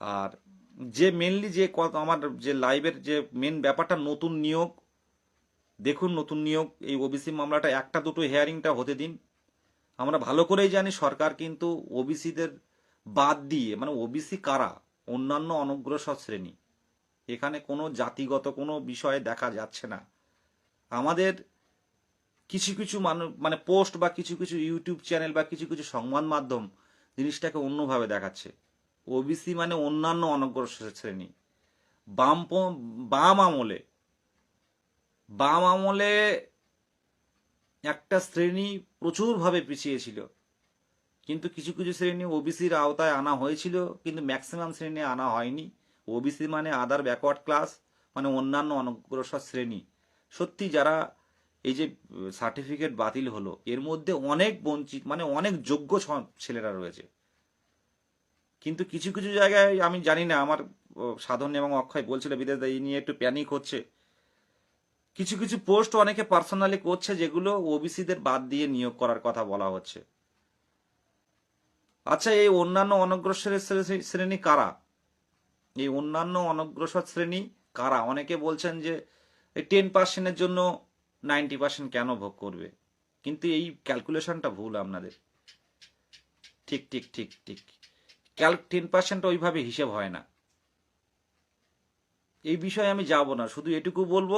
আর যে মেনলি যে আমার যে লাইভের যে মেন ব্যাপারটা নতুন নিয়োগ, দেখুন নতুন নিয়োগ, এই ওবিসি মামলাটা একটা দুটো হেয়ারিংটা হতে দিন। আমরা ভালো করেই জানি সরকার কিন্তু ওবিসিদের বাদ দিয়ে মানে ওবিসি কারা? অন্যান্য অনগ্রসর শ্রেণি। এখানে কোনো জাতিগত কোনো বিষয়ে দেখা যাচ্ছে না। আমাদের কিছু কিছু মানুষ মানে পোস্ট বা কিছু কিছু ইউটিউব চ্যানেল বা কিছু কিছু সংবাদ মাধ্যম জিনিসটাকে অন্যভাবে দেখাচ্ছে। ওবিসি মানে অন্যান্য অনগ্রসর শ্রেণি। বাম বাম আমলে বাম আমলে একটা শ্রেণি প্রচুরভাবে পিছিয়ে ছিল। কিন্তু কিছু কিছু শ্রেণি ওবিসির আওতায় আনা হয়েছিল, কিন্তু ম্যাক্সিমাম শ্রেণি আনা হয়নি। ওবিসি মানে আদার ব্যাকওয়ার্ড ক্লাস মানে অন্যান্য অনগ্রসর শ্রেণি। সত্যি যারা এই যে সার্টিফিকেট বাতিল হলো, এর মধ্যে অনেক বঞ্চিত মানে অনেক যোগ্য ছেলেরা রয়েছে। কিন্তু কিছু কিছু জায়গায় আমি জানি না, আমার সাধন এবং অক্ষয় বলছিল, বিদেশ এই নিয়ে একটু প্যানিক হচ্ছে। কিছু কিছু পোস্ট অনেকে পার্সোনালি করছে যেগুলো ওবিসিদের বাদ দিয়ে নিয়োগ করার কথা বলা হচ্ছে। আচ্ছা এই অন্যান্য অনগ্রসর শ্রে- শ্রেণি কারা? এই অন্যান্য অনগ্রসর শ্রেণি কারা? অনেকে বলছেন যে, এই টেন পার্সেন্টের জন্য নাইনটি পার্সেন্ট কেন ভোগ করবে? কিন্তু এই ক্যালকুলেশনটা ভুল আপনাদের। ঠিক ঠিক ঠিক ঠিক। ক্যাল টেন পার্সেন্ট ওইভাবে হিসেব হয় না। এই বিষয়ে আমি যাব না, শুধু এটুকু বলব,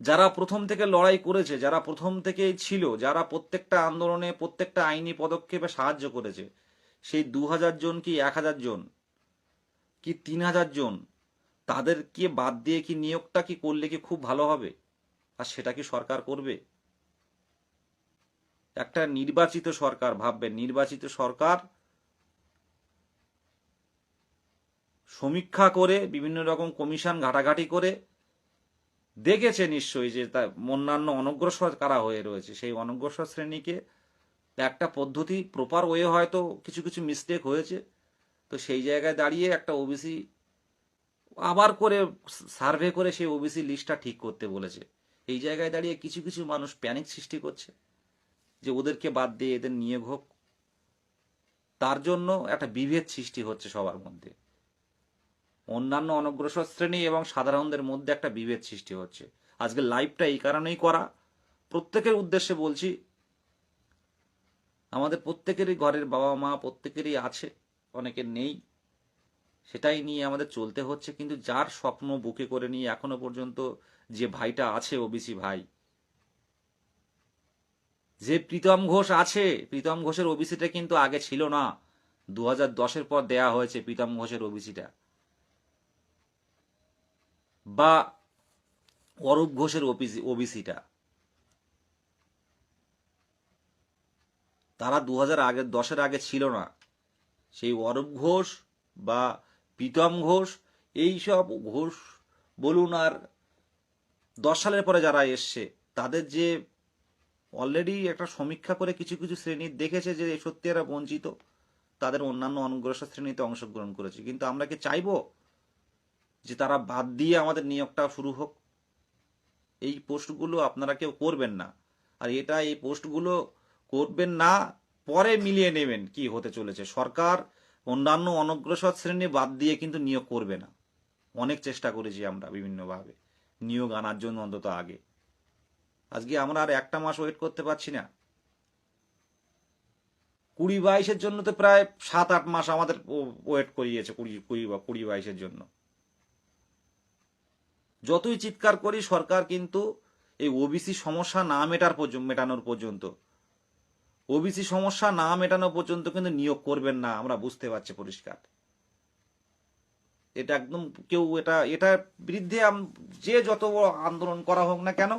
যারা প্রথম থেকে লড়াই করেছে, যারা প্রথম থেকে ছিল, যারা প্রত্যেকটা আন্দোলনে, প্রত্যেকটা আইনি পদক্ষেপে সাহায্য করেছে, সেই দু হাজার জন কি এক হাজার জন? কি তিন হাজার জন? তাদেরকে বাদ দিয়ে কি নিয়োগটা কি করলে কি খুব ভালো হবে? আর সেটা কি সরকার করবে? একটা নির্বাচিত সরকার ভাববেন নির্বাচিত সরকার সমীক্ষা করে, বিভিন্ন রকম কমিশন ঘাটাঘাটি করে দেখেছে নিশ্চয়ই যে তা অন্যান্য অনগ্রসর কারা হয়ে রয়েছে। সেই অনগ্রসর শ্রেণীকে একটা পদ্ধতি প্রপার ওয়ে হয়তো কিছু কিছু মিস্টেক হয়েছে। তো সেই জায়গায় দাঁড়িয়ে একটা ওবিসি আবার করে সার্ভে করে সেই ওবিসি লিস্টটা ঠিক করতে বলেছে। এই জায়গায় দাঁড়িয়ে কিছু কিছু মানুষ প্যানিক সৃষ্টি করছে যে ওদেরকে বাদ দিয়ে এদের নিয়োগ হোক। তার জন্য একটা বিভেদ সৃষ্টি হচ্ছে সবার মধ্যে। অন্যান্য অনগ্রসর শ্রেণি এবং সাধারণদের মধ্যে একটা বিভেদ সৃষ্টি হচ্ছে। আজকে লাইভটা এই কারণেই করা। প্রত্যেকের উদ্দেশ্যে বলছি, আমাদের প্রত্যেকেরই ঘরের বাবা মা প্রত্যেকেরই আছে, অনেকের নেই। সেটাই নিয়ে আমাদের চলতে হচ্ছে, কিন্তু যার স্বপ্ন বুকে করে নিয়ে এখনও পর্যন্ত যে ভাইটা আছে ওবিসি ভাই, যে প্রীতম ঘোষ আছে, প্রীতম ঘোষের ওবিসিটা কিন্তু আগে ছিল না। দু হাজার দশের পর দেয়া হয়েছে প্রীতম ঘোষের ওবিসিটা বা অরূপ ঘোষের ওবিসিটা তারা দু হাজার আগে দশের আগে ছিল না। সেই অরূপ ঘোষ বা প্রীতম ঘোষ এই সব ঘোষ বলুন আর দশ সালের পরে যারা এসছে, তাদের যে অলরেডি একটা সমীক্ষা করে কিছু কিছু শ্রেণির দেখেছে যে সত্যি এরা বঞ্চিত, তাদের অন্যান্য অনগ্রসর শ্রেণীতে অংশগ্রহণ করেছে। কিন্তু আমরা কি চাইব যে তারা বাদ দিয়ে আমাদের নিয়োগটা শুরু হোক। এই পোস্টগুলো আপনারা কেউ করবেন না। আর এটা এই পোস্টগুলো করবেন না, পরে মিলিয়ে নেবেন কি হতে চলেছে। সরকার অন্যান্য অনগ্রসর শ্রেণি বাদ দিয়ে কিন্তু নিয়োগ করবে না। অনেক চেষ্টা করেছি আমরা বিভিন্নভাবে নিয়োগ আনার জন্য অন্তত আগে। আজকে আমরা আর একটা মাস ওয়েট করতে পারছি না। কুড়ি বাইশের জন্য তো প্রায় সাত আট মাস আমাদের ওয়েট করিয়েছে, কুড়ি কুড়ি বা কুড়ি বাইশের জন্য। যতই চিৎকার করি, সরকার কিন্তু এই ওবিসি সমস্যা না মেটার পর্যন্ত মেটানোর পর্যন্ত। ওবিসি সমস্যা না মেটানো পর্যন্ত কিন্তু নিয়োগ করবেন না, আমরা বুঝতে পারছি পরিষ্কার। এটা একদম কেউ এটা এটার বিরুদ্ধে যে যত আন্দোলন করা হোক না কেন,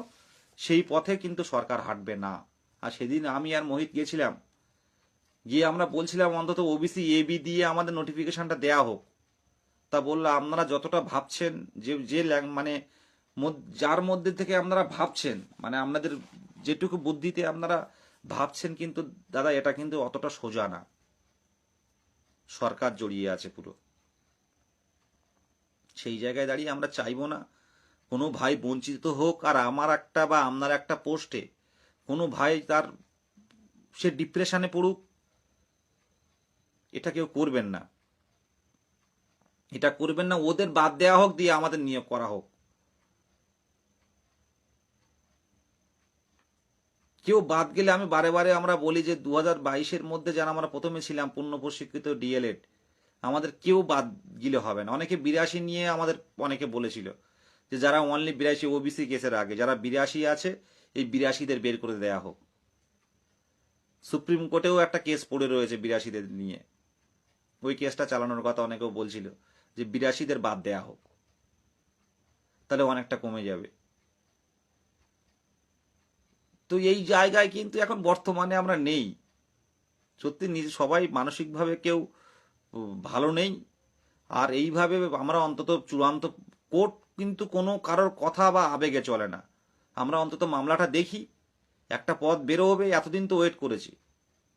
সেই পথে কিন্তু সরকার হাঁটবে না। আর সেদিন আমি আর মোহিত গিয়েছিলাম গিয়ে আমরা বলছিলাম অন্তত ওবিসি এবি দিয়ে আমাদের নোটিফিকেশনটা দেয়া হোক। তা বলল আপনারা যতটা ভাবছেন, যে যে মানে যার মধ্যে থেকে আপনারা ভাবছেন মানে আপনাদের যেটুকু বুদ্ধিতে আপনারা ভাবছেন কিন্তু, দাদা, এটা কিন্তু অতটা সোজা না। সরকার জড়িয়ে আছে পুরো। সেই জায়গায় দাঁড়িয়ে আমরা চাইব না, কোনো ভাই বঞ্চিত হোক, আর আমার একটা বা আপনার একটা পোস্টে কোনো ভাই তার, সে ডিপ্রেশনে পড়ুক, এটা কেউ করবেন না। এটা করবেন না, ওদের বাদ দেওয়া হোক, দিয়ে আমাদের নিয়োগ করা হোক। কেউ বাদ গেলে আমি বারে বারে আমরা বলি যে দু হাজার মধ্যে যারা আমরা প্রথমে ছিলাম, পূর্ণ প্রশিক্ষিত ডিএলএড, আমাদের কেউ বাদ গেলে হবে না। অনেকে বিরাশি নিয়ে আমাদের, অনেকে বলেছিল যে, যারা অনলি বিরাশি ওবিসি কেসের আগে, যারা বিরাশি আছে, এই বিরাশিদের বের করে দেয়া হোক। সুপ্রিম কোর্টেও একটা কেস পড়ে রয়েছে বিরাশিদের নিয়ে। ওই কেসটা চালানোর কথা অনেকেও বলছিল। যে বিরাশিদের বাদ দেয়া হোক, তাহলে অনেকটা কমে যাবে। তো এই জায়গায় কিন্তু এখন বর্তমানে আমরা নেই। সত্যি সবাই মানসিকভাবে কেউ ভালো নেই। আর এইভাবে আমরা অন্তত চূড়ান্ত কোর্ট কিন্তু কোনো কারোর কথা বা আবেগে চলে না। আমরা অন্তত মামলাটা দেখি, একটা পথ বেরো হবে এতদিন তো ওয়েট করেছি।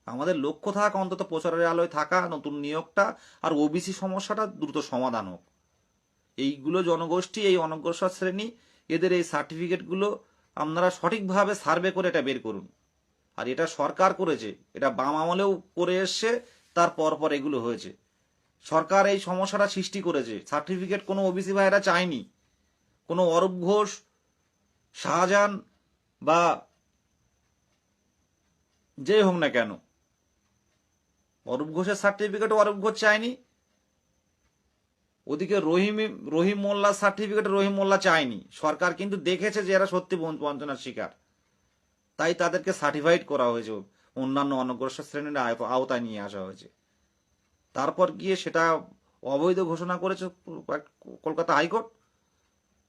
আমাদের লক্ষ্য থাক, অন্তত প্রচারের আলোয় থাকা, নতুন নিয়োগটা, আর ওবিসি সমস্যাটা দ্রুত সমাধান হোক। এইগুলো জনগোষ্ঠী, এই অনগ্রসর শ্রেণি, এদের এই সার্টিফিকেটগুলো আপনারা সঠিকভাবে সার্ভে করে এটা বের করুন। আর এটা সরকার করেছে, এটা বাম আমলেও করে এসছে, তার পরপর এগুলো হয়েছে। সরকার এই সমস্যাটা সৃষ্টি করেছে, সার্টিফিকেট কোনো ওবিসি ভাইরা চায়নি। কোনো অরূপ ঘোষ, শাহজাহান বা যে হোক না কেন অরূপ ঘোষের সার্টিফিকেট অরূপ ঘোষ চায়নি। ওদিকে রহিম রহিম মোল্লার সার্টিফিকেট রহিম মোল্লা চায়নি। সরকার কিন্তু দেখেছে যে এরা সত্যি বঞ্চ- বঞ্চনার শিকার। তাই তাদেরকে সার্টিফাইড করা হয়েছে। অন্যান্য অনগ্রসর শ্রেণির আওতায় নিয়ে আসা হয়েছে। তারপর গিয়ে সেটা অবৈধ ঘোষণা করেছে কলকাতা হাইকোর্ট।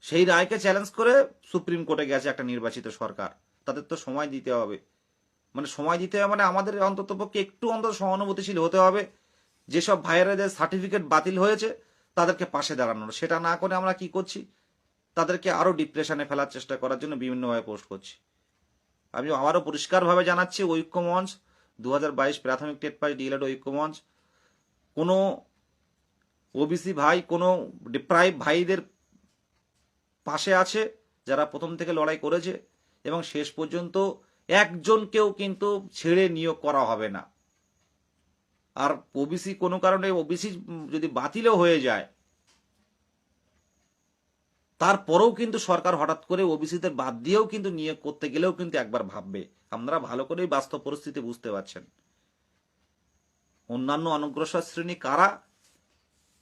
সেই রায়কে চ্যালেঞ্জ করে সুপ্রিম কোর্টে গেছে একটা নির্বাচিত সরকার। তাদের তো সময় দিতে হবে। মানে সময় দিতে হবে মানে আমাদের অন্তত পক্ষে একটু অন্তত সহানুভূতিশীল হতে হবে। যেসব ভাইয়েরাদের সার্টিফিকেট বাতিল হয়েছে, তাদেরকে পাশে দাঁড়ানোর। সেটা না করে আমরা কি করছি? তাদেরকে আরও ডিপ্রেশনে ফেলার চেষ্টা করার জন্য বিভিন্নভাবে পোস্ট করছি। আমি আবারও পরিষ্কারভাবে জানাচ্ছি, ঐক্যমঞ্চ দু হাজার বাইশ প্রাথমিক টেট পাস, ডিএলএড ঐক্যমঞ্চ। কোনো ওবিসি ভাই, কোনো ডিপ্রাইভ ভাইদের পাশে আছে, যারা প্রথম থেকে লড়াই করেছে এবং শেষ পর্যন্ত একজনকেও কিন্তু ছেড়ে নিয়োগ করা হবে না। আর ওবিসি কোনো কারণে ওবিসি যদি বাতিলও হয়ে যায়, তারপরেও কিন্তু সরকার হঠাৎ করে ওবিসিদের বাদ দিয়েও কিন্তু নিয়োগ করতে গেলেও কিন্তু একবার ভাববে। আপনারা ভালো করেই বাস্তব পরিস্থিতি বুঝতে পারছেন। অন্যান্য অনগ্রসর শ্রেণি কারা?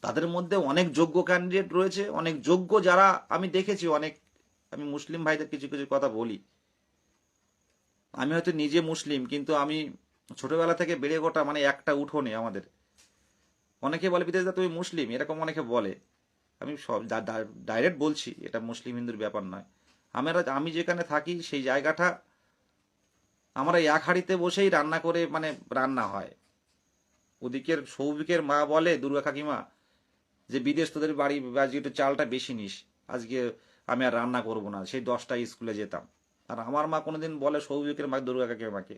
তাদের মধ্যে অনেক যোগ্য ক্যান্ডিডেট রয়েছে, অনেক যোগ্য যারা, আমি দেখেছি অনেক, আমি মুসলিম ভাইদের কিছু কিছু কথা বলি। আমি হয়তো নিজে মুসলিম, কিন্তু আমি ছোটবেলা থেকে বেড়ে গোটা মানে একটা উঠোনে আমাদের। অনেকে বলে, বিদেশ তুমি মুসলিম, এরকম অনেকে বলে। আমি সব ডাইরেক্ট বলছি, এটা মুসলিম হিন্দুর ব্যাপার নয়। আমরা, আমি যেখানে থাকি, সেই জায়গাটা আমরা এক হাঁড়িতে বসেই রান্না করে মানে রান্না হয়। ওদিকের সৌভিকের মা বলে, দুর্গা কাকিমা, যে বিদেশ তোদের বাড়ি আজকে একটু চালটা বেশি নিস। আজকে আমি আর রান্না করব না, সেই দশটায় স্কুলে যেতাম। আর আমার মা কোনোদিন বলে সৌভিকের মা দুর্গা কাকিমাকে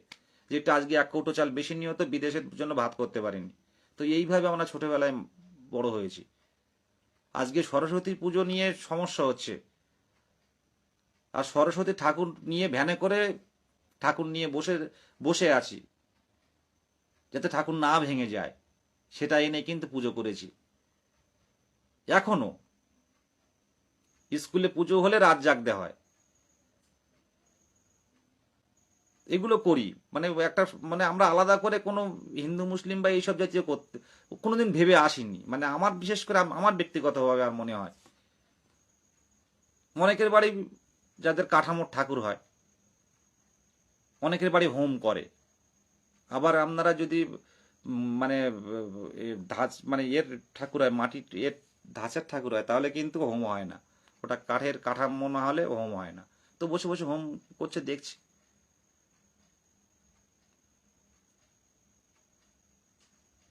যে একটু আজকে এক কৌটো চাল বেশি নিয়ে হতো, বিদেশের জন্য ভাত করতে পারিনি। তো এইভাবে আমরা ছোটবেলায় বড় হয়েছি। আজকে সরস্বতী পুজো নিয়ে সমস্যা হচ্ছে। আর সরস্বতী ঠাকুর নিয়ে ভ্যানে করে ঠাকুর নিয়ে বসে বসে আছি। যাতে ঠাকুর না ভেঙে যায়। সেটা এনে কিন্তু পুজো করেছি। এখনও। স্কুলে পুজো হলে রাত জাগতে হয়। এগুলো করি। মানে একটা মানে আমরা আলাদা করে কোনো হিন্দু, মুসলিম বা এইসব জাতীয় করতে, কোনোদিন ভেবে আসিনি। মানে আমার, বিশেষ করে আমার ব্যক্তিগতভাবে আর মনে হয়। অনেকের বাড়ি যাদের কাঠামোর ঠাকুর হয়, অনেকের বাড়ি হোম করে। আবার আপনারা যদি মানে ধাঁচ মানে এর ঠাকুর হয় মাটির এর ধাঁচের ঠাকুর হয়, তাহলে কিন্তু হোম হয় না। ওটা কাঠের কাঠামো না হলে হোম হয় না। তো বসে বসে হোম করছে, দেখছি।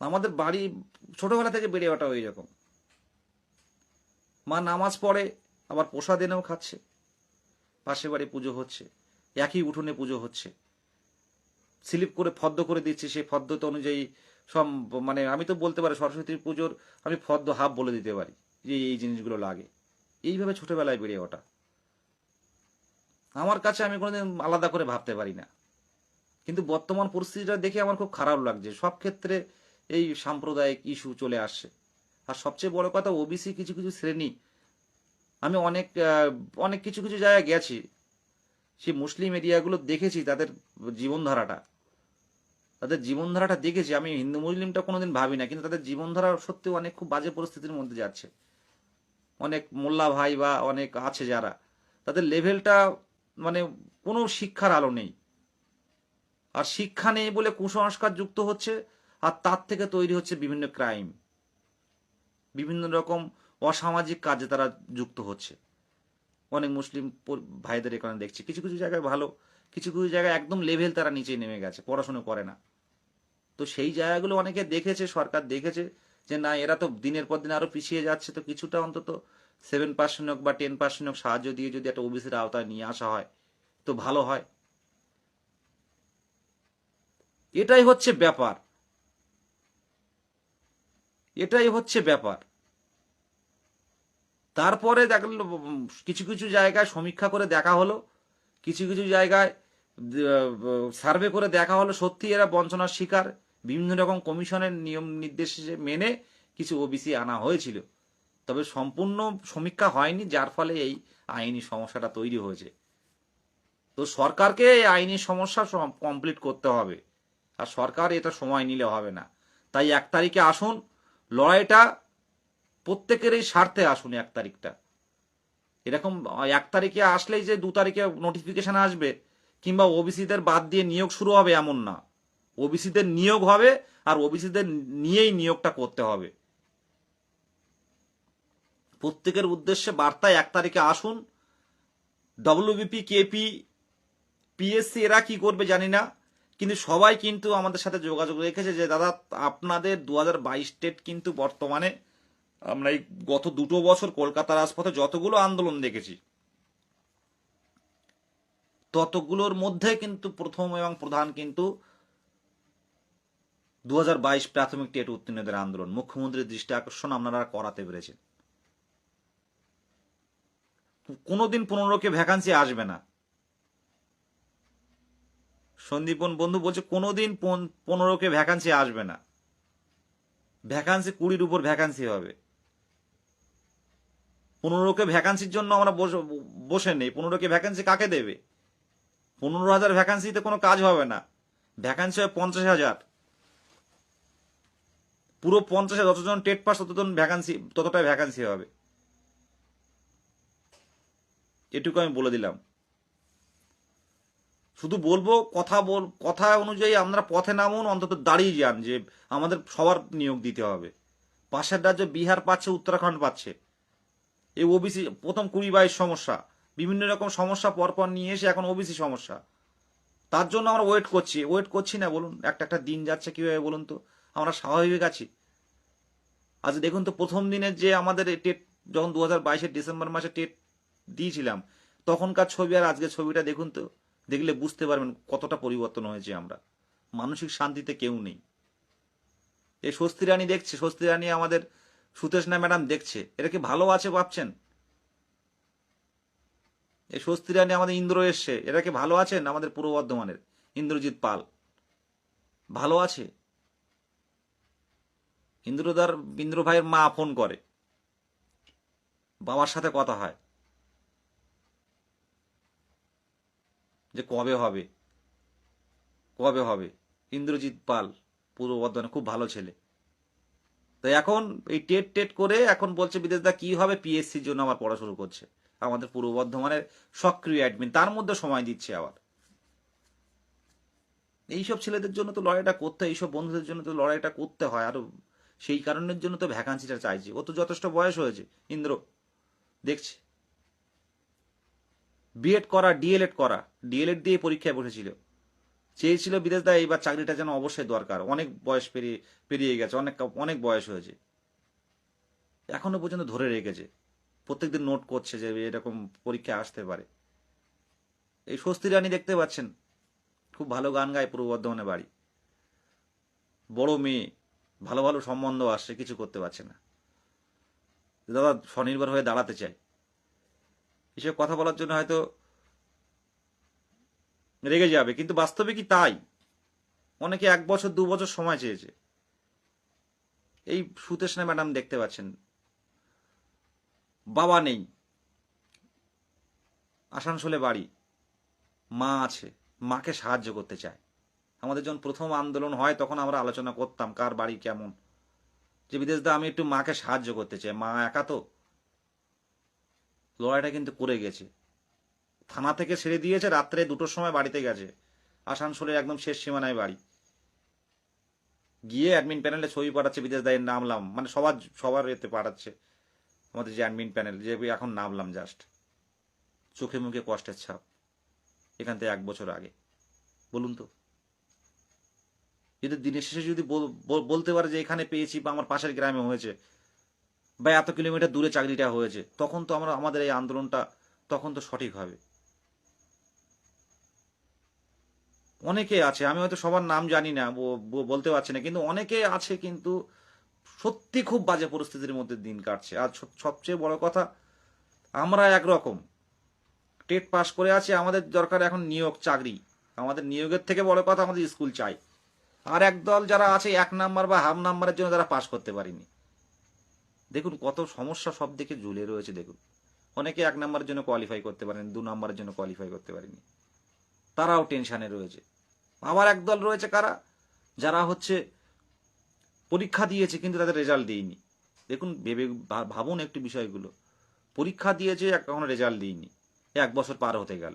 আমাদের বাড়ি ছোটবেলা থেকে বেড়ে ওঠা ওই রকম। মা নামাজ পড়ে, আবার প্রসাদ এনেও খাচ্ছে। পাশে বাড়ি পুজো হচ্ছে, একই উঠোনে পুজো হচ্ছে। স্লিপ করে ফদ্দ করে দিচ্ছে, সেই ফদ্দতা অনুযায়ী সব মানে আমি তো বলতে পারি সরস্বতী পুজোর, আমি ফদ্দ হাফ বলে দিতে পারি যে এই জিনিসগুলো লাগে। এইভাবে ছোটবেলায় বেড়ে ওঠা। আমার কাছে আমি কোনোদিন আলাদা করে ভাবতে পারি না। কিন্তু বর্তমান পরিস্থিতিটা দেখে আমার খুব খারাপ লাগছে। সব ক্ষেত্রে এই সাম্প্রদায়িক ইস্যু চলে আসছে। আর সবচেয়ে বড় কথা ওবিসি কিছু কিছু শ্রেণি, আমি অনেক অনেক কিছু কিছু জায়গায় গেছি। সেই মুসলিম এরিয়াগুলো দেখেছি তাদের জীবনধারাটা। তাদের জীবনধারাটা দেখেছি। আমি হিন্দু মুসলিমটা কোনোদিন ভাবি না, কিন্তু তাদের জীবনধারা সত্যি অনেক খুব বাজে পরিস্থিতির মধ্যে যাচ্ছে। অনেক মোল্লা ভাই বা অনেক আছে যারা, তাদের লেভেলটা মানে কোনো শিক্ষার আলো নেই। আর শিক্ষা নেই বলে কুসংস্কার যুক্ত হচ্ছে আর তার থেকে তৈরি হচ্ছে বিভিন্ন ক্রাইম বিভিন্ন রকম অসামাজিক কাজে তারা যুক্ত হচ্ছে। অনেক মুসলিম ভাইদের এখানে দেখছি। কিছু কিছু জায়গায় ভালো, কিছু কিছু জায়গায় একদম লেভেল তারা নিচে নেমে গেছে, পড়াশোনা করে না। তো সেই জায়গাগুলো অনেকে দেখেছে, সরকার দেখেছে যে না, এরা তো দিনের পর দিন আরও পিছিয়ে যাচ্ছে। তো কিছুটা অন্তত সেভেন পার্সেন্ট হোক বা টেন পার্সেন্ট হোক সাহায্য দিয়ে যদি একটা ওবিসির আওতায় নিয়ে আসা হয়, তো ভালো হয়। এটাই হচ্ছে ব্যাপার। এটাই হচ্ছে ব্যাপার। তারপরে দেখল কিছু কিছু জায়গায় সমীক্ষা করে দেখা হলো, কিছু কিছু জায়গায় সার্ভে করে দেখা হলো সত্যি এরা বঞ্চনার শিকার। বিভিন্ন রকম কমিশনের নিয়ম নির্দেশ মেনে কিছু ওবিসি আনা হয়েছিল। তবে সম্পূর্ণ সমীক্ষা হয়নি, যার ফলে এই আইনি সমস্যাটা তৈরি হয়েছে। তো সরকারকে এই আইনি সমস্যা কমপ্লিট করতে হবে। আর সরকার এটা সময় নিলে হবে না। তাই এক তারিখে আসুন লড়াইটা প্রত্যেকেরই স্বার্থে আসুন এক তারিখটা। এরকম এক তারিখে আসলেই যে দু তারিখে নোটিফিকেশন আসবে, কিংবা ওবিসিদের বাদ দিয়ে নিয়োগ শুরু হবে এমন না। ওবিসিদের নিয়োগ হবে, আর ওবিসিদের নিয়েই নিয়োগটা করতে হবে। প্রত্যেকের উদ্দেশ্যে বার্তায় এক তারিখে আসুন। ডব্লিউবিপি কেপি পিএসসি এরা কি করবে জানি না। কিন্তু সবাই কিন্তু আমাদের সাথে যোগাযোগ রেখেছে যে, দাদা, আপনাদের দু হাজার বাইশ স্টেট কিন্তু বর্তমানে আমরা এই গত দুটো বছর কলকাতা রাজপথে যতগুলো আন্দোলন দেখেছি, ততগুলোর মধ্যে কিন্তু প্রথম এবং প্রধান কিন্তু দু হাজার বাইশ প্রাথমিক টেট উত্তীর্ণদের আন্দোলন। মুখ্যমন্ত্রীর দৃষ্টি আকর্ষণ আপনারা করাতে পেরেছেন। কোনোদিন পনেরোকে ভ্যাকান্সি আসবে না। সন্দীপন বন্ধু বলছে, কোনোদিন পন- পনেরোকে ভ্যাকান্সি আসবে না। ভ্যাকান্সি কুড়ির উপর ভ্যাকান্সি হবে। পনেরোকে ভ্যাকান্সির জন্য আমরা বসে- নেই। পনেরোকে ভ্যাকান্সি কাকে দেবে? পনেরো হাজার ভ্যাকান্সিতে কোনো কাজ হবে না। ভ্যাকান্সি হবে পঞ্চাশ হাজার। পুরো পঞ্চাশ যতজন টেট পাস, ততজন ভ্যাকান্সি ততটাই ভ্যাকান্সি হবে। এটুকু আমি বলে দিলাম। শুধু বলব, কথা বল, কথা অনুযায়ী আপনারা পথে নামুন, অন্তত দাঁড়িয়ে যান যে আমাদের সবার নিয়োগ দিতে হবে। পাশের রাজ্য বিহার পাচ্ছে, উত্তরাখণ্ড পাচ্ছে। এই ওবিসি প্রথম কুড়ি বাইশ সমস্যা। বিভিন্ন রকম সমস্যা পরপর নিয়ে এসে এখন ওবিসি সমস্যা। তার জন্য আমরা ওয়েট করছি। ওয়েট করছি না, বলুন, একটা একটা দিন যাচ্ছে কীভাবে বলুন তো? আমরা স্বাভাবিক আছি। আজ দেখুন তো, প্রথম দিনের যে আমাদের টেট, যখন দু হাজার বাইশের ডিসেম্বর মাসে টেট দিয়েছিলাম, তখনকার ছবি আর আজকের ছবিটা দেখুন তো। দেখলে বুঝতে পারবেন কতটা পরিবর্তন হয়েছে আমরা। মানসিক শান্তিতে কেউ নেই। এই স্বস্তি রানী দেখছে, স্বস্তি রানী আমাদের সুতেশনা ম্যাডাম দেখছে। এটা কি ভালো আছে ভাবছেন? এই স্বস্তি রানী আমাদের ইন্দ্র এসছে। এরা কি ভালো আছেন? আমাদের পূর্ব বর্ধমানের ইন্দ্রজিৎ পাল। ভালো আছে? ইন্দ্রদার ইন্দ্র ভাইয়ের মা ফোন করে। বাবার সাথে কথা হয়। যে কবে হবে? কবে হবে? ইন্দ্রজিৎ পাল, পূর্ব বর্ধমানে খুব ভালো ছেলে। তো এখন এই টেট টেট করে এখন বলছে বিদেশদা কি হবে? পিএসসির জন্য আমার পড়া শুরু করছে। আমাদের পূর্ব বর্ধমানের সক্রিয় অ্যাডমিন তার মধ্যে সময় দিচ্ছে আবার। এইসব ছেলেদের জন্য তো লড়াইটা করতে, এইসব বন্ধুদের জন্য তো লড়াইটা করতে হয়। আরও সেই কারণের জন্য তো ভ্যাকান্সিটা চাইছি। ও তো যথেষ্ট বয়স হয়েছে। ইন্দ্র, দেখছে। বিএড করা ডিএলএড করা ডিএলএড দিয়ে পরীক্ষায় বসেছিল। চেয়েছিল বিদেশদা এইবার চাকরিটা যেন অবশ্যই দরকার। অনেক বয়স পেরিয়ে পেরিয়ে গেছে, অনেক অনেক বয়স হয়েছে। এখনও পর্যন্ত ধরে রেখেছে। প্রত্যেকদিন নোট করছে যে এরকম পরীক্ষা আসতে পারে। এই স্বস্তি রানী দেখতে পাচ্ছেন। খুব ভালো গান গায় পূর্ব বর্ধমানে বাড়ি। বড় মেয়ে, ভালো ভালো সম্বন্ধ আসছে, কিছু করতে পারছে না। দাদা স্বনির্ভর হয়ে দাঁড়াতে চাই এসব কথা বলার জন্য হয়তো রেগে যাবে, কিন্তু বাস্তবে কি তাই? অনেকে এক বছর, দু বছর সময় চেয়েছে। এই সুতেশনা ম্যাডাম দেখতে পাচ্ছেন। বাবা নেই। আসানসোলে বাড়ি। মা আছে। মাকে সাহায্য করতে চায়। আমাদের যখন প্রথম আন্দোলন হয়, তখন আমরা আলোচনা করতাম কার বাড়ি কেমন। যে বিদেশ দা আমি একটু মাকে সাহায্য করতে চাই। মা একা তো। লড়াইটা কিন্তু করে গেছে। থানা থেকে ছেড়ে দিয়েছে, রাত্রে দুটোর সময় বাড়িতে গেছে। আসানসোলের একদম শেষ সীমানায় বাড়ি। গিয়ে অ্যাডমিন প্যানেলে ছবি পাঠাচ্ছে, বিদেশ দায়ের নামলাম। মানে সবার সবার এতে পাঠাচ্ছে। আমাদের যে অ্যাডমিন প্যানেল যে এখন নামলাম জাস্ট চোখে মুখে কষ্টের ছাপ। এখান থেকে এক বছর আগে। বলুন তো। যদি দিনের শেষে যদি বল- বল- বলতে পারে যে এখানে পেয়েছি বা আমার পাশের গ্রামে হয়েছে বা এত কিলোমিটার দূরে চাকরিটা হয়েছে, তখন তো আমরা, আমাদের এই আন্দোলনটা তখন তো সঠিক হবে। অনেকে আছে, আমি হয়তো সবার নাম জানি না বলতে পারছি না, কিন্তু অনেকে আছে কিন্তু সত্যি খুব বাজে পরিস্থিতির মধ্যে দিন কাটছে। আর সবচেয়ে বড় কথা, আমরা একরকম। টেট পাস করে আছি, আমাদের দরকার এখন নিয়োগ, চাকরি। আমাদের নিয়োগের থেকে বড় কথা, আমাদের স্কুল চাই। আর একদল যারা আছে, এক নাম্বার বা হাফ নাম্বারের জন্য তারা পাস করতে পারেনি। দেখুন, কত সমস্যা সব দিকে ঝুলে রয়েছে, দেখুন। অনেকে এক নাম্বারের জন্য কোয়ালিফাই করতে পারেন, দু নাম্বারের জন্য কোয়ালিফাই করতে পারেনি। তারাও টেনশানে রয়েছে। আবার একদল রয়েছে কারা? যারা হচ্ছে পরীক্ষা দিয়েছে, কিন্তু তাদের রেজাল্ট দিইনি। দেখুন, ভেবে ভাবুন একটু বিষয়গুলো। পরীক্ষা দিয়েছে এখনও রেজাল্ট দিইনি। এক বছর পার হতে গেল।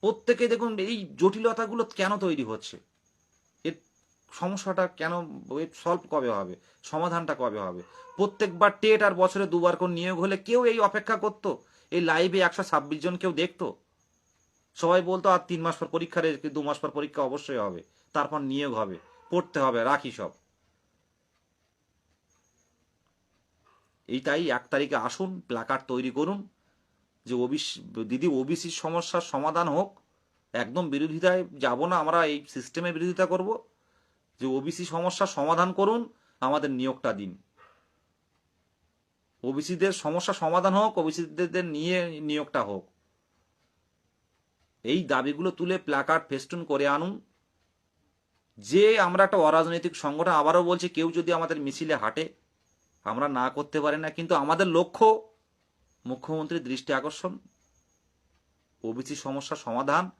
প্রত্যেকে দেখুন, এই জটিলতাগুলো কেন তৈরি হচ্ছে? সমস্যাটা কেন সলভ কবে হবে? সমাধানটা কবে হবে? প্রত্যেকবার টেট আর বছরে দুবার করে নিয়োগ হলে কেউ এই অপেক্ষা করতো? এই লাইভে একশো ছাব্বিশ জন কেউ দেখতো? সবাই বলতো, আর তিন মাস পর পরীক্ষা দু মাস পর পরীক্ষা অবশ্যই হবে। তারপর নিয়োগ হবে। পড়তে হবে, রাখি সব। এই তাই এক তারিখে আসুন প্লাকার্ড তৈরি করুন, যে ওবিসি দিদি ওবিসির সমস্যার সমাধান হোক। একদম বিরোধিতায় যাব না, আমরা এই সিস্টেমে বিরোধিতা করব। যে ওবিসি সমস্যার সমাধান করুন, আমাদের নিয়োগটা দিন। ওবিসিদের সমস্যা সমাধান হোক ওবিসিদের নিয়ে নিয়োগটা হোক। এই দাবিগুলো তুলে প্ল্যাকার্ড ফেস্টুন করে আনুন। যে আমরা একটা অরাজনৈতিক সংগঠন, আবারও বলছি, কেউ যদি আমাদের মিছিলে হাঁটে, আমরা না করতে পারি না, কিন্তু আমাদের লক্ষ্য মুখ্যমন্ত্রীর দৃষ্টি আকর্ষণ ওবিসি সমস্যা সমাধান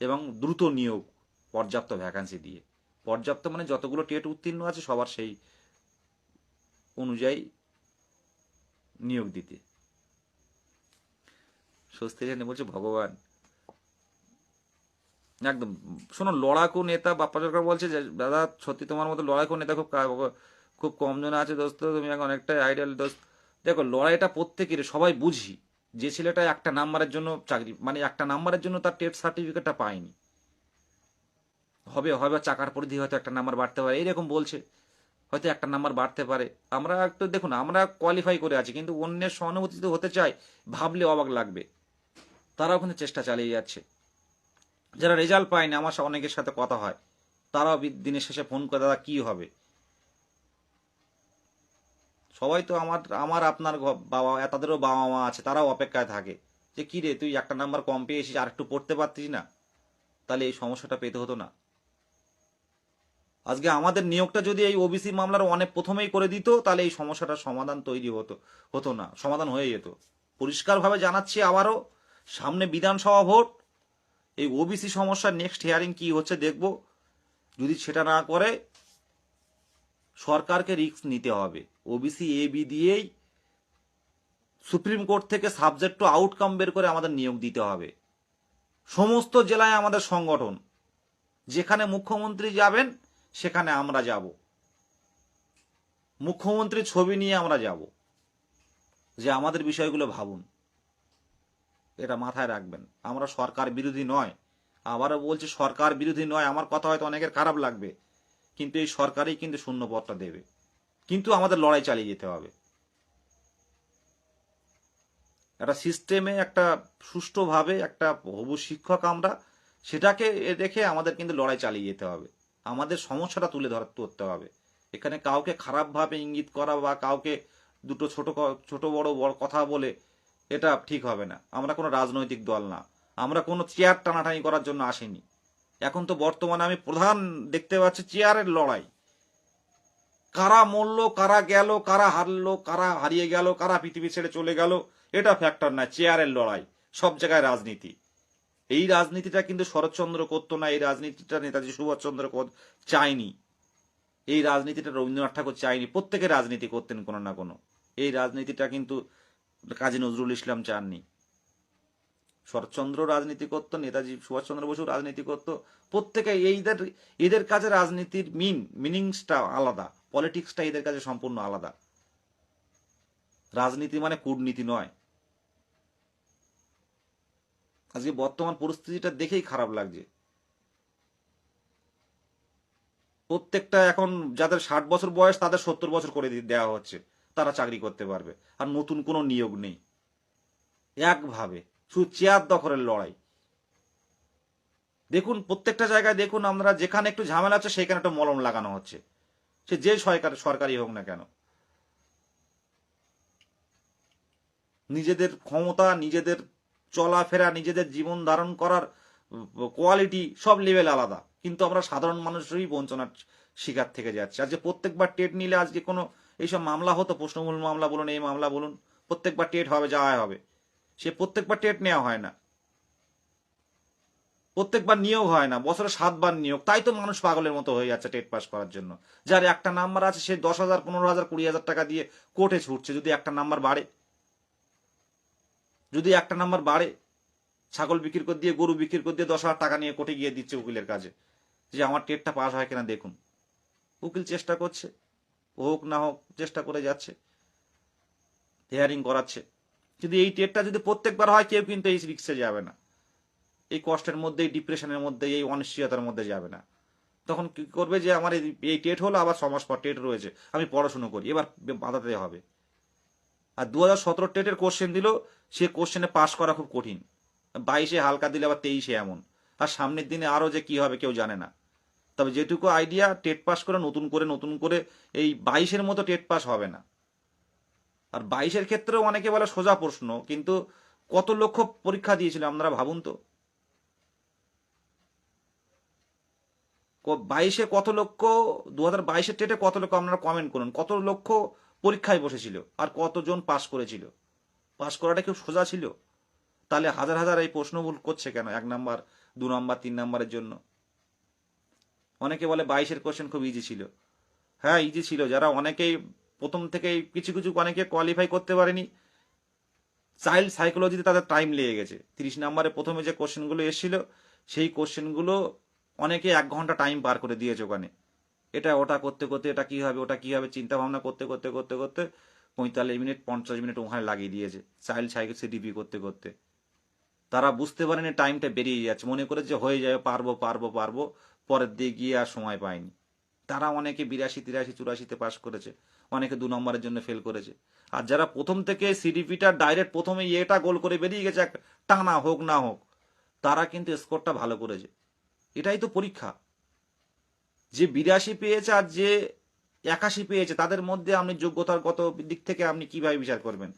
এবং দ্রুত নিয়োগ পর্যাপ্ত ভ্যাকান্সি দিয়ে। পর্যাপ্ত মানে যতগুলো টেট উত্তীর্ণ আছে সবার সেই অনুযায়ী নিয়োগ দিতে। স্বস্তি জানি বলছে, ভগবান। একদম, শোনো, লড়াকু নেতা বাপ্পা সরকার বলছে যে, দাদা, সত্যি তোমার মতো লড়াকু নেতা খুব খুব কম জন আছে দোস্ত, তুমি এখন অনেকটাই আইডিয়াল দোস্ত। দেখো, লড়াইটা প্রত্যেকের, সবাই বুঝি, যে ছেলেটা একটা নাম্বারের জন্য চাকরি মানে একটা নাম্বারের জন্য তার টেট সার্টিফিকেটটা পায়নি। হবে হবে, চাকার পরিধি হয়তো একটা নাম্বার বাড়তে পারে এরকম বলছে। হয়তো একটা নাম্বার বাড়তে পারে। আমরা একটু দেখুন, আমরা কোয়ালিফাই করে আছি, কিন্তু অন্যের সহানুভূতিতে হতে চাই ভাবলে অবাক লাগবে। তারাও কিন্তু চেষ্টা চালিয়ে যাচ্ছে। যারা রেজাল্ট পায়নি আমার সা- অনেকের সাথে কথা হয়। তারাও দিনের শেষে ফোন করে, দাদা, কি হবে? সবাই তো আমার আমার আপনার বাবা, তাদেরও বাবা মা আছে, তারাও অপেক্ষায় থাকে। যে, কি রে, তুই একটা নাম্বার কম পেয়েছিস, আর একটু পড়তে পারতিস না? তাহলে এই সমস্যাটা পেতে হতো না। আজকে আমাদের নিয়োগটা যদি এই ওবিসি মামলার অনেক প্রথমেই করে দিত, তাহলে এই সমস্যাটার সমাধান তৈরি হতো হতো না, সমাধান হয়ে যেত। পরিষ্কারভাবে জানাচ্ছি আবারও, সামনে বিধানসভা ভোট, এই ওবিসি সমস্যার নেক্সট হিয়ারিং কি হচ্ছে দেখব। যদি সেটা না করে, সরকারকে রিস্ক নিতে হবে। ওবিসি এ বি দিয়েই সুপ্রিম কোর্ট থেকে সাবজেক্ট টু আউটকাম বের করে আমাদের নিয়োগ দিতে হবে। সমস্ত জেলায় আমাদের সংগঠন, যেখানে মুখ্যমন্ত্রী যাবেন সেখানে আমরা যাব। মুখ্যমন্ত্রীর ছবি নিয়ে আমরা যাব যে আমাদের বিষয়গুলো ভাবুন। এটা মাথায় রাখবেন। আমরা সরকার বিরোধী নয়। আবারও বলছি, সরকার বিরোধী নয়। আমার কথা হয়তো অনেকের খারাপ লাগবে। কিন্তু এই সরকারই কিন্তু শূন্য পদটা দেবে। কিন্তু আমাদের লড়াই চালিয়ে যেতে হবে। একটা সিস্টেমে একটা সুষ্ঠুভাবে একটা হবু শিক্ষক আমরা, সেটাকে দেখে আমাদের কিন্তু লড়াই চালিয়ে যেতে হবে। আমাদের সমস্যাটা তুলে ধর, ধরতে হবে। এখানে কাউকে খারাপভাবে ইঙ্গিত করা বা কাউকে দুটো ছোট ছোট বড় বড় কথা বলে এটা ঠিক হবে না। আমরা কোনো রাজনৈতিক দল না। আমরা কোনো চেয়ার টানাটানি করার জন্য আসিনি। এখন তো বর্তমানে আমি প্রধান দেখতে পাচ্ছি চেয়ারের লড়াই। কারা মরল, কারা গেল, কারা হারলো, কারা হারিয়ে গেল, কারা পৃথিবী ছেড়ে চলে গেল, এটা ফ্যাক্টর না, চেয়ারের লড়াই, সব জায়গায় রাজনীতি। এই রাজনীতিটা কিন্তু শরৎচন্দ্র করতো না, এই রাজনীতিটা নেতাজি সুভাষচন্দ্র চায়নি। এই রাজনীতিটা রবীন্দ্রনাথ ঠাকুর চায়নি, প্রত্যেকে রাজনীতি করতেন কোনো না কোনো। এই রাজনীতিটা কিন্তু কাজী নজরুল ইসলাম চাননি। শরৎচন্দ্র রাজনীতি করতো, নেতাজি সুভাষচন্দ্র বসু রাজনীতি করতো, প্রত্যেকে এইদের, এদের কাছে রাজনীতির মিন মিনিংসটা আলাদা পলিটিক্সটা এদের কাছে সম্পূর্ণ আলাদা। রাজনীতি মানে কূটনীতি নয়। আজকে বর্তমান পরিস্থিতিটা দেখেই খারাপ লাগছে। প্রত্যেকটা এখন যাদের ষাট বছর বয়স, তাদের সত্তর বছর করে দেওয়া হচ্ছে। তারা চাকরি করতে পারবে। আর নতুন কোনো নিয়োগ নেই। একভাবে। শুধু চেয়ার দখলের লড়াই। দেখুন, প্রত্যেকটা জায়গায় দেখুন আমরা, যেখানে একটু ঝামেলা আছে, সেখানে একটা মলম লাগানো হচ্ছে। সে যে সরকার সরকারি হোক না কেন। নিজেদের ক্ষমতা, নিজেদের চলাফেরা, নিজেদের জীবন ধারণ করার কোয়ালিটি সব লেভেল আলাদা। কিন্তু আমরা সাধারণ মানুষেরই বঞ্চনার শিকার থেকে যাচ্ছি। আজকে প্রত্যেকবার টেট নিলে আজকে কোনো এইসব মামলা হতো? প্রশ্নমূল মামলা বলুন, এই মামলা বলুন, প্রত্যেকবার টেট হবে যাওয়া হবে। সে প্রত্যেকবার টেট নেওয়া হয় না। প্রত্যেকবার নিয়োগ হয় না, বছরে সাতবার নিয়োগ। তাই তো মানুষ পাগলের মতো হয়ে যাচ্ছে টেট পাস করার জন্য। যার একটা নাম্বার আছে, সে দশ হাজার, পনেরো হাজার, কুড়ি হাজার টাকা দিয়ে কোর্টে ছুটছে। যদি একটা নাম্বার বাড়ে যদি একটা নাম্বার বাড়ে, ছাগল বিক্রি করে দিয়ে, গরু বিক্রি করে দিয়ে দশ হাজার টাকা নিয়ে কোর্টে গিয়ে দিচ্ছে উকিলের কাছে যে আমার টেটটা পাস হয় কিনা দেখুন। উকিল চেষ্টা করছে, হোক না হোক, চেষ্টা করে যাচ্ছে হেয়ারিং করাচ্ছে। যদি এই টেটটা যদি প্রত্যেকবার হয়, কেউ কিন্তু এই রিক্সে যাবে না। এই কষ্টের মধ্যে এই ডিপ্রেশনের মধ্যে এই অনিশ্চয়তার মধ্যে যাবে না। তখন কি করবে যে, আমার এই- টেট হলো, আবার মাস পর টেট রয়েছে, আমি পড়াশুনো করি, এবার বাঁধাতে হবে। আর দু হাজার সতেরো টেটের কোশ্চেন দিল, সে কোশ্চেনে পাস করা খুব কঠিন। বাইশে হালকা দিলে আবার তেইশে এমন। আর সামনের দিনে আরও যে কি হবে কেউ জানে না। তবে যেটুকু আইডিয়া টেট পাস করে, নতুন করে নতুন করে এই বাইশের মতো টেট পাস হবে না। আর বাইশের ক্ষেত্রেও অনেকে বলে সোজা প্রশ্ন, কিন্তু কত লক্ষ পরীক্ষা দিয়েছিল আপনারা ভাবুন তো? বাইশে কত লক্ষ দু হাজার বাইশের টেটে কত লক্ষ আপনারা কমেন্ট করুন। কত লক্ষ পরীক্ষায় বসেছিল আর কতজন পাস করেছিল? পাস করাটা কেউ সোজা ছিল? তাহলে হাজার হাজার এই প্রশ্ন ভুল করছে কেন? এক নাম্বার, দু নাম্বার, তিন নাম্বারের জন্য। অনেকে বলে বাইশের কোশ্চেন খুব ইজি ছিল। হ্যাঁ ইজি ছিল। যারা অনেকেই প্রথম থেকেই কিছু কিছু অনেকে কোয়ালিফাই করতে পারেনি। চাইল্ড সাইকোলজিতে তাদের টাইম লেগে গেছে। তিরিশ নাম্বারে প্রথমে যে কোশ্চেনগুলো এসেছিল, সেই কোশ্চেনগুলো অনেকে এক ঘণ্টা টাইম পার করে দিয়েছে ওখানে। এটা ওটা করতে করতে এটা কি হবে, ওটা কি হবে চিন্তা ভাবনা করতে করতে করতে করতে পঁয়তাল্লিশ মিনিট, পঞ্চাশ মিনিট ওখানে লাগিয়ে দিয়েছে, চাইল্ড সাইকেল সিডিপি করতে করতে। তারা বুঝতে পারেনি টাইমটা বেরিয়ে যাচ্ছে, মনে করে যে হয়ে যাবে, পারব পারব পারব, পরের দিকে গিয়ে আর সময় পায়নি তারা অনেকে বিরাশি, তিরাশি, চুরাশিতে পাশ করেছে, অনেকে দু নম্বরের জন্য ফেল করেছে। আর যারা প্রথম থেকে সিডিপিটা ডাইরেক্ট প্রথমে এটা গোল করে বেরিয়ে গেছে টানা হোক না হোক, তারা কিন্তু স্কোরটা ভালো করেছে। এটাই তো পরীক্ষা। যে বিরাশি পেয়েছে আর যে একাশি পেয়েছে, তাদের মধ্যে আপনি যোগ্যতার কত দিক থেকে আপনি কীভাবে বিচার করবেন?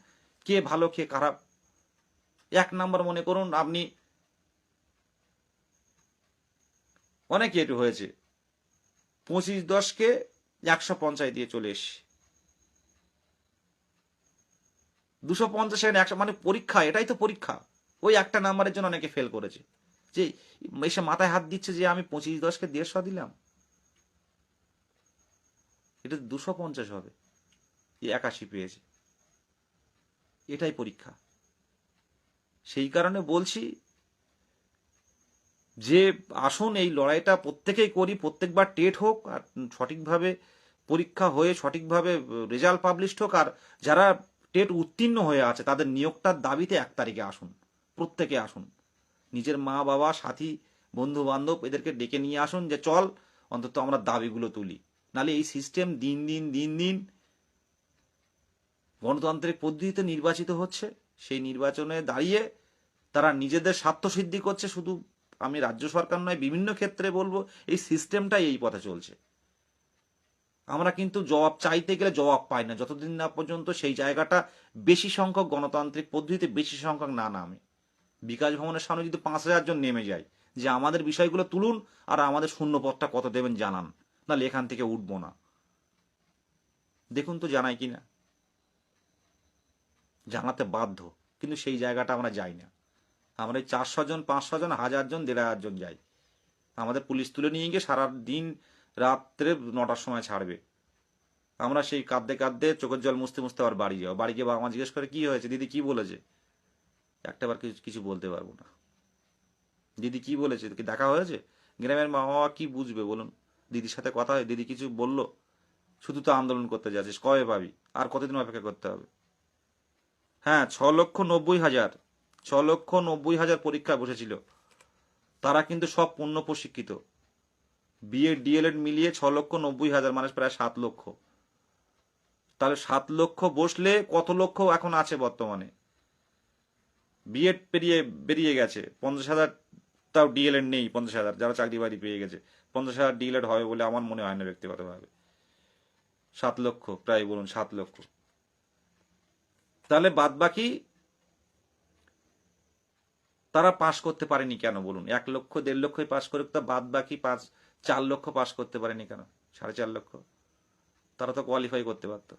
কে ভালো, কে খারাপ? এক নাম্বার মনে করুন, আপনি অনেক এটু হয়েছে। পঁচিশ দশকে একশো পঞ্চাশ দিয়ে চলে এসছি। দুশো পঞ্চাশ একশো মানে পরীক্ষা, এটাই তো পরীক্ষা। ওই একটা নাম্বারের জন্য অনেকে ফেল করেছে। যে এসে মাথায় হাত দিচ্ছে যে আমি পঁচিশ দশকে দেড়শো দিলাম। এটা দুশো পঞ্চাশ হবে। এ একাশি পেয়েছে। এটাই পরীক্ষা। সেই কারণে বলছি, যে আসুন, এই লড়াইটা প্রত্যেকেই করি, প্রত্যেকবার টেট হোক, আর সঠিকভাবে পরীক্ষা হয়ে, সঠিকভাবে রেজাল্ট পাবলিশড হোক, আর যারা টেট উত্তীর্ণ হয়ে আছে, তাদের নিয়োগটার দাবিতে এক তারিখে আসুন, প্রত্যেকে আসুন। নিজের মা বাবা সাথী বন্ধু বান্ধব এদেরকে ডেকে নিয়ে আসুন যে, চল, অন্তত আমরা দাবিগুলো তুলি। নালে এই সিস্টেম দিন দিন দিন দিন গণতান্ত্রিক পদ্ধতিতে নির্বাচিত হচ্ছে। সেই নির্বাচনে দাঁড়িয়ে তারা নিজেদের স্বার্থসিদ্ধি করছে। শুধু আমি রাজ্য সরকার নয়, বিভিন্ন ক্ষেত্রে বলব, এই সিস্টেমটাই এই পথে চলছে। আমরা কিন্তু জবাব চাইতে গেলে জবাব পাই না। যতদিন না পর্যন্ত সেই জায়গাটা বেশি সংখ্যক গণতান্ত্রিক পদ্ধতিতে বেশি সংখ্যক না নামে। বিকাশ ভবনের সামনে যদি পাঁচ হাজার জন নেমে যায়, যে আমাদের বিষয়গুলো তুলুন আর আমাদের শূন্য পথটা কত দেবেন জানান। নাহলে এখান থেকে উঠবো না। দেখুন তো জানাই কি না জানাতে বাধ্য, কিন্তু সেই জায়গাটা আমরা যাই না। আমরা চারশো জন, পাঁচশো জন, হাজার জন, দেড় হাজার জন যাই। আমাদের পুলিশ তুলে নিয়ে গিয়ে সারা দিন রাত্রে নটার সময় ছাড়বে। আমরা সেই কাঁদতে কাঁদতে চোখের জল মুছতে মুছতে আবার বাড়ি যাও বাড়ি গিয়ে বাবা মা জিজ্ঞেস করে, কি হয়েছে? দিদি কি বলেছে? একটাবার কিছু কিছু বলতে পারব না। দিদি কি বলেছে? কি দেখা হয়েছে? গ্রামের মা বাবা কি বুঝবে বলুন? দিদির সাথে কথা হয়, দিদি কিছু বলল, শুধু তো আন্দোলন করতে যাচ্ছিস, কবে পাবি? আর কতদিন অপেক্ষা করতে হবে? হ্যাঁ ছ লক্ষ নব্বই হাজার, ছ লক্ষ নব্বই হাজার পরীক্ষা বসেছিল। তারা কিন্তু সব পূর্ণ প্রশিক্ষিত। বিএ ডিএলএড মিলিয়ে ছ লক্ষ নব্বই হাজার মানে প্রায় সাত লক্ষ। তাহলে সাত লক্ষ বসলে কত লক্ষ এখন আছে বর্তমানে? বিএড পেরিয়ে, বেরিয়ে গেছে। পঞ্চাশ হাজার, তাও ডিএলএড নেই, পঞ্চাশ হাজার, যারা চাকরি বাড়ি পেয়ে গেছে। পঞ্চাশ হাজার ডিলেট হবে বলে আমার মনে হয় না ব্যক্তিগতভাবে। সাত লক্ষ, প্রায় বলুন সাত লক্ষ। তাহলে বাদ বাকি তারা পাশ করতে পারেনি কেন বলুন? এক লক্ষ, দেড় লক্ষই পাশ করে তা বাদ বাকি পাঁচ, চার লক্ষ পাশ করতে পারেনি কেন? সাড়ে চার লক্ষ। তারা তো কোয়ালিফাই করতে পারতো।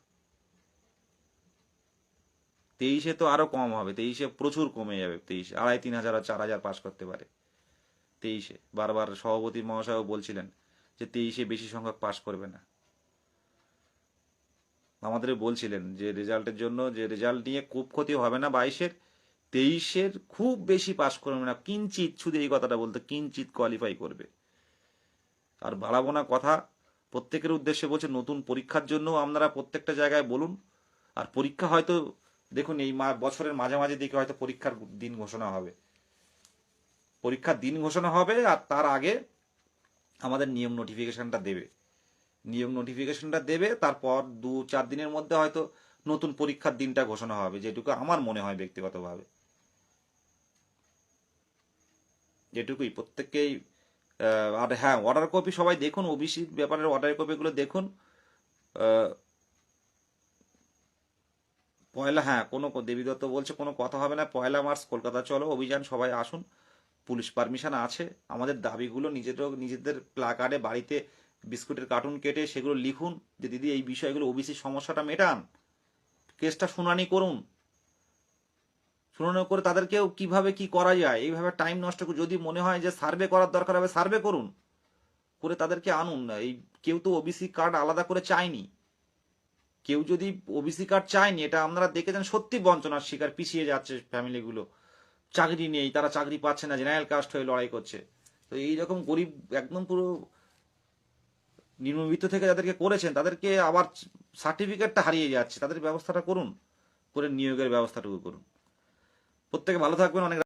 তেইশে তো আরও কম হবে, তেইশে প্রচুর কমে যাবে, তেইশে, আড়াই, তিন হাজার আর চার হাজার পাশ করতে পারে। তেইশে। বারবার সভাপতি মহাশয়ও বলছিলেন যে তেইশে বেশি সংখ্যক পাশ করবে না। আমাদের বলছিলেন যে রেজাল্টের জন্য যে রেজাল্ট নিয়ে খুব ক্ষতি হবে না বাইশের, তেইশের খুব বেশি পাস করবে না। কিঞ্চিত শুধু এই কথাটা বলতে কিঞ্চিত কোয়ালিফাই করবে। আর বাড়াবো না কথা, প্রত্যেকের উদ্দেশ্যে বলছে নতুন পরীক্ষার জন্য আপনারা প্রত্যেকটা জায়গায় বলুন। আর পরীক্ষা হয়তো, দেখুন এই বছরের মাঝামাঝি দিকে হয়তো পরীক্ষার দিন ঘোষণা হবে। পরীক্ষার দিন ঘোষণা হবে আর তার আগে আমাদের নিয়ম নোটিফিকেশনটা দেবে। নিয়ম নোটিফিকেশনটা দেবে, তারপর দু চার দিনের মধ্যে হয়তো নতুন পরীক্ষার দিনটা ঘোষণা হবে, যেটুকু আমার মনে হয় ব্যক্তিগতভাবে। যেটুকুই প্রত্যেককেই আর হ্যাঁ অর্ডার কপি সবাই দেখুন ওবিসি ব্যাপারের অর্ডার কপিগুলো দেখুন। পয়লা হ্যাঁ কোনো দেবী দত্ত বলছে কোনো কথা হবে না, পয়লা মার্চ কলকাতা চলো, অভিযান, সবাই আসুন। পুলিশ পারমিশন আছে। আমাদের দাবিগুলো নিজেদের নিজেদের প্লাকার্ডে বাড়িতে বিস্কুটের কার্টুন কেটে সেগুলো লিখুন যে, দিদি, এই বিষয়গুলো ওবিসি সমস্যাটা মেটান। কেসটা শুনানি করুন। শুনানি করে তাদেরকেও কীভাবে কি করা যায়? এইভাবে টাইম নষ্ট যদি মনে হয় যে সার্ভে করার দরকার হবে সার্ভে করুন। করে তাদেরকে আনুন। এই কেউ তো ওবিসি কার্ড আলাদা করে চায়নি। কেউ যদি ওবিসি কার্ড চায়নি, এটা আপনারা দেখেছেন সত্যি বঞ্চনার শিকার, পিছিয়ে যাচ্ছে ফ্যামিলিগুলো চাকরি নেই, তারা চাকরি পাচ্ছে না, জেনারেল কাস্ট হয়ে লড়াই করছে। তো এইরকম গরিব একদম পুরো নিম্নবিত্ত থেকে যাদেরকে করেছেন, তাদেরকে আবার সার্টিফিকেটটা হারিয়ে যাচ্ছে। তাদের ব্যবস্থাটা করুন, করে নিয়োগের ব্যবস্থাটুকু করুন। প্রত্যেকে ভালো থাকবেন, অনেক